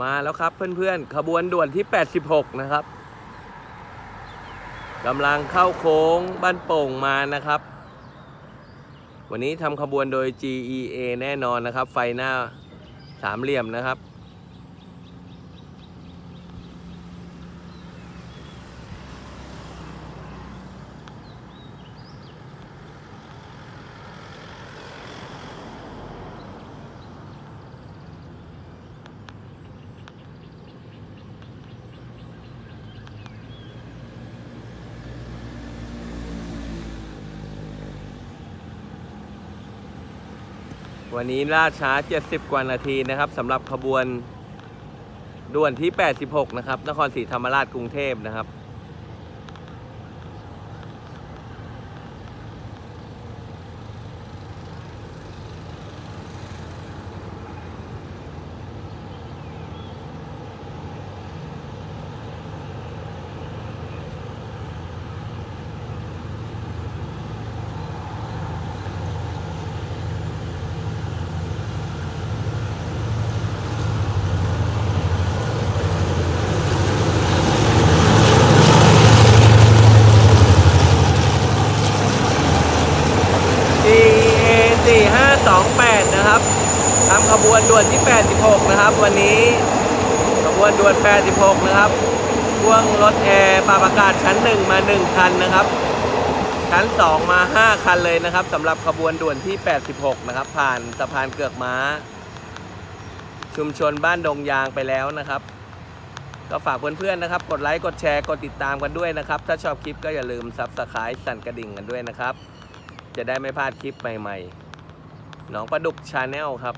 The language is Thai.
มาแล้วครับเพื่อนๆ ขบวนด่วนที่ 86 นะครับกำลังเข้าโค้งบ้านโป่งมานะครับ วันนี้ทำขบวนโดย GEA แน่นอนนะครับ ไฟหน้าสามเหลี่ยมนะครับ วันนี้ล่าช้า 70 กว่านาทีนะครับสำหรับขบวนด่วนที่ 86 นะครับ นครศรีธรรมราชกรุงเทพนะครับ 4528 นะครับทำขบวนด่วนที่ 86 นะครับ วันนี้ขบวนด่วน 86 นะครับพ่วงรถแอร์ปรับอากาศชั้น 1 มา 1 คันนะครับ ชั้น 2 มา 5 คันเลยนะครับสำหรับขบวนด่วนที่ 86 นะครับ ผ่านสะพานเกือกม้า ชุมชนบ้านดงยางไปแล้วนะครับ ก็ฝากเพื่อนๆนะครับ กดไลค์กดแชร์กดติดตามกันด้วยนะครับ ถ้าชอบคลิปก็อย่าลืมซับสไครต์สั่นกระดิ่งกันด้วยนะครับ จะได้ไม่พลาดคลิปใหม่ๆ น้องประดุกชาแนลครับ